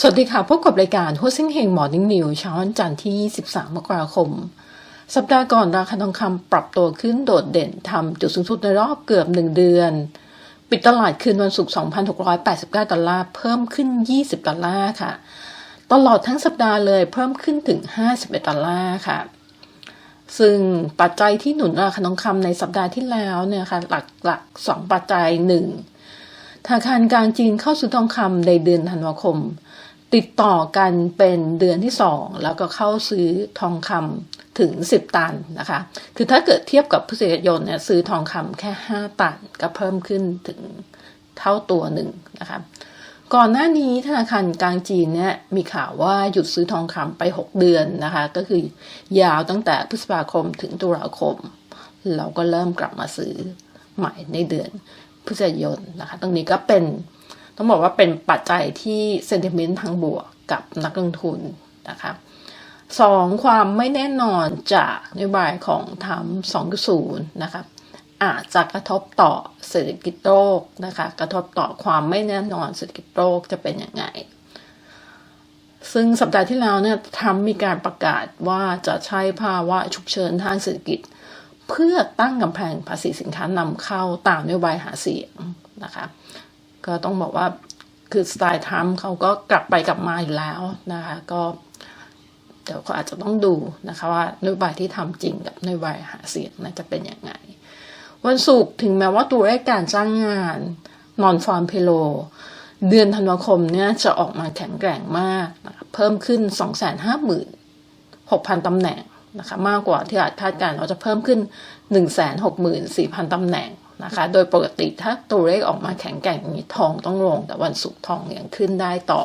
สวัสดีค่ะ พบกับรายการหัวเส้งเฮงมอร์นิ่งนิวเช้าวันจันทร์ที่ 23 มกราคม สัปดาห์ก่อนราคาทองคำปรับตัวขึ้นโดดเด่นทำจุดสูงสุดในรอบเกือบ 1 เดือน ปิดตลาดคืนวันศุกร์ 2,689 ดอลลาร์ เพิ่มขึ้น 20 ดอลลาร์ค่ะ ตลอดทั้งสัปดาห์เลยเพิ่มขึ้นถึง 51 ดอลลาร์ค่ะ ซึ่งปัจจัยที่หนุนราคาทองคำในสัปดาห์ที่แล้วเนี่ยค่ะหลักๆ 2 ปัจจัยหนึ่งธนาคารกลางจีนเข้าซื้อทองคำในเดือนธันวาคม ติดต่อกันเป็นเดือนที่สองแล้วก็เข้าซื้อทองคำถึง 10 ตันนะคะ คือถ้าเกิดเทียบกับพฤศจิกายนเนี่ยซื้อทองคำแค่ 5 ตันก็เพิ่มขึ้นถึงเท่าตัวหนึ่งนะคะก่อนหน้านี้ธนาคารกลางจีนเนี่ยมีข่าวว่าหยุดซื้อทองคำไป 6 เดือนนะคะ ก็คือยาวตั้งแต่พฤษภาคมถึงตุลาคม เราก็เริ่มกลับมาซื้อใหม่ในเดือนพฤศจิกายนนะคะ ตรงนี้ก็เป็น ต้องบอกว่าเป็นปัจจัยที่เซนติเมนต์ทางบวกกับนักลงทุนนะคะสองความไม่แน่นอนจากนโยบายของทรัมป์2.0นะคะอาจจะกระทบต่อเศรษฐกิจโลกนะคะกระทบต่อความไม่แน่นอนเศรษฐกิจโลกจะเป็นยังไง ซึ่งสัปดาห์ที่แล้วเนี่ยทรัมป์มีการประกาศว่าจะใช้ภาวะฉุกเฉินทางเศรษฐกิจ เพื่อตั้งกำแพงภาษีสินค้านำเข้าตามนโยบายหาเสียงนะคะ ก็ต้องบอกว่าคือสไตล์ทรัมป์เขาก็กลับไปกลับมาอยู่แล้วนะคะ ก็เดี๋ยวเขาอาจจะต้องดูนะคะว่านโยบายที่ทำจริงกับนโยบายหาเสียงน่าจะเป็นยังไง วันศุกร์ถึงแม้ว่าตัวเลขการจ้างงานนอนฟาร์มเพโล เดือนธันวาคมเนี่ยจะออกมาแข็งแกร่งมากนะคะเพิ่มขึ้น 256,000ตำแหน่งนะคะมากกว่าที่อาจคาดการณ์ว่าจะเพิ่มขึ้น 164,000ตำแหน่ง นะคะ โดยปกติถ้าตัวเลขออกมาแข็งแกร่งนี้ทองต้องลง แต่วันศุกร์ทองยังขึ้นได้ต่อ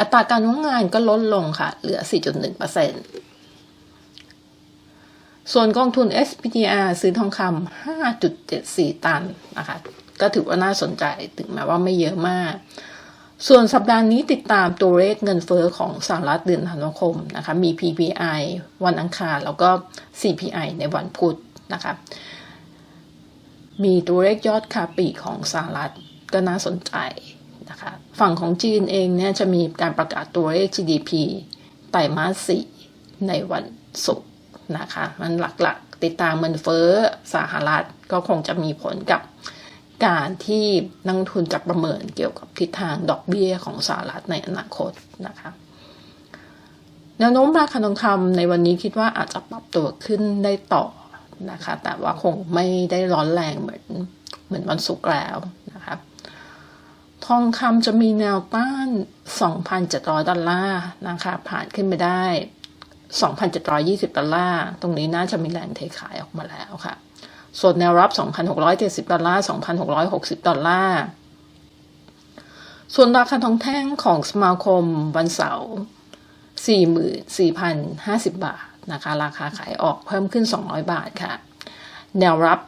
อัตราการว่างงานก็ลดลงค่ะ เหลือ 4.1%ส่วนกองทุน SPDR ซื้อทองคำ 5.74 ตันนะคะ ก็ถือว่าน่าสนใจถึงแม้ว่าไม่เยอะมากส่วนสัปดาห์นี้ติดตามตัวเลขเงินเฟอ้อของสหรัฐเดือนธันวาคมนะคะ มี PPI วันอังคาร แล้วก็ CPI ในวันพุธนะคะ มีตัวเลขยอดคาปีของสหรัฐก็น่าสนใจนะคะฝั่งของจีนเองเนี่ยจะมีการประกาศตัวเลข GDP ไตรมาสสี่ในวันศุกร์นะคะมันหลักๆ ติดตามเงินเฟ้อสหรัฐก็คงจะมีผลกับการที่นักทุนจะประเมินเกี่ยวกับทิศทางดอกเบี้ยของสหรัฐในอนาคตนะคะแนวโน้มราคาทองคำในวันนี้คิดว่าอาจจะปรับตัวขึ้นได้ต่อ นะคะ แต่ว่าคงไม่ได้ร้อนแรงเหมือนเหมือนวันศุกร์แล้วนะคะ ทองคำจะมีแนวต้าน 2,700 ดอลลาร์นะคะ ผ่านขึ้นไปได้ 2,720 ดอลลาร์ ตรงนี้น่าจะมีแรงเทขายออกมาแล้วค่ะ ส่วนแนวรับ 2,670 ดอลลาร์ 2,660 ดอลลาร์ ส่วนราคาทองแท่งของสมาคมวันเสาร์44,050 บาท นะคะ ราคาขายออกเพิ่มขึ้น 200 บาทค่ะ แนวรับ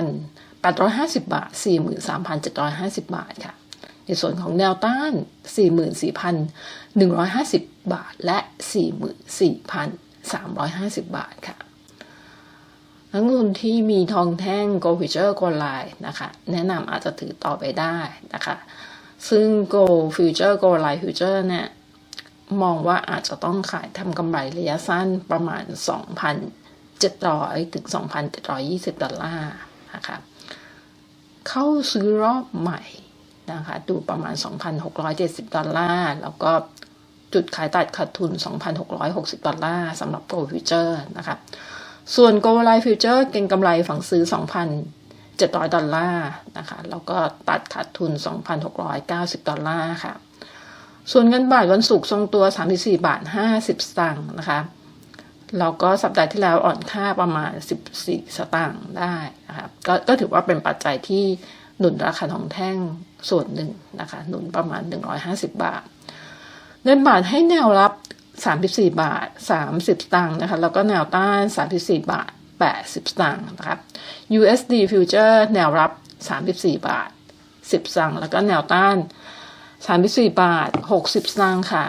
43,850 บาท 43,750 บาทค่ะ ในส่วนของแนวต้าน 44,150 บาทและ 44,350 บาทค่ะนักลงทุนที่มีทองแท่ง Gold Future Gold Line นะคะ แนะนำอาจจะถือต่อไปได้นะคะ ซึ่ง Gold Future Gold Line Future เนี่ย มองว่าอาจจะต้องขายทำกำไรระยะสั้นประมาณ 2,700 ถึง 2,720 ดอลลาร์นะคะเข้าซื้อรอบใหม่นะคะดูประมาณ 2,670 ดอลลาร์แล้วก็จุดขายตัดขาดทุน 2,660 ดอลลาร์สำหรับ Gold Future นะคะส่วน Gold Line Future เก็งกำไรฝั่งซื้อ 2,700 ดอลลาร์นะคะแล้วก็ตัดขาดทุน 2,690 ดอลลาร์ค่ะ ส่วนเงินบาทวันศุกร์ทรงตัว 34 บาท 50 สตางค์นะคะแล้วก็สัปดาห์ที่แล้วอ่อนค่าประมาณ 14 สตางค์ได้นะคะกก็ถือว่าเป็นปัจจัยที่หนุนราคาทองแท่งส่วนหนึ่งนะคะหนุนประมาณ 150 บาท เงินบาทให้แนวรับ 34 บาท 30 สตางค์นะคะแล้วก็แนวต้าน 34 บาท 80 สตางค์นะคะ USD Future แนวรับ 34 บาท 10 สตางค์แล้วก็แนวต้าน 34บาท60สตางค์ค่ะ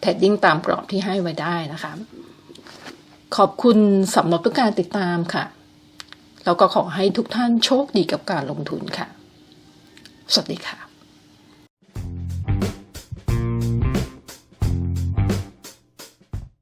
เทรดดิ้งตามกรอบที่ให้ไว้ได้นะคะ ขอบคุณสำหรับทุกการติดตามค่ะ แล้วก็ขอให้ทุกท่านโชคดีกับการลงทุนค่ะ สวัสดีค่ะ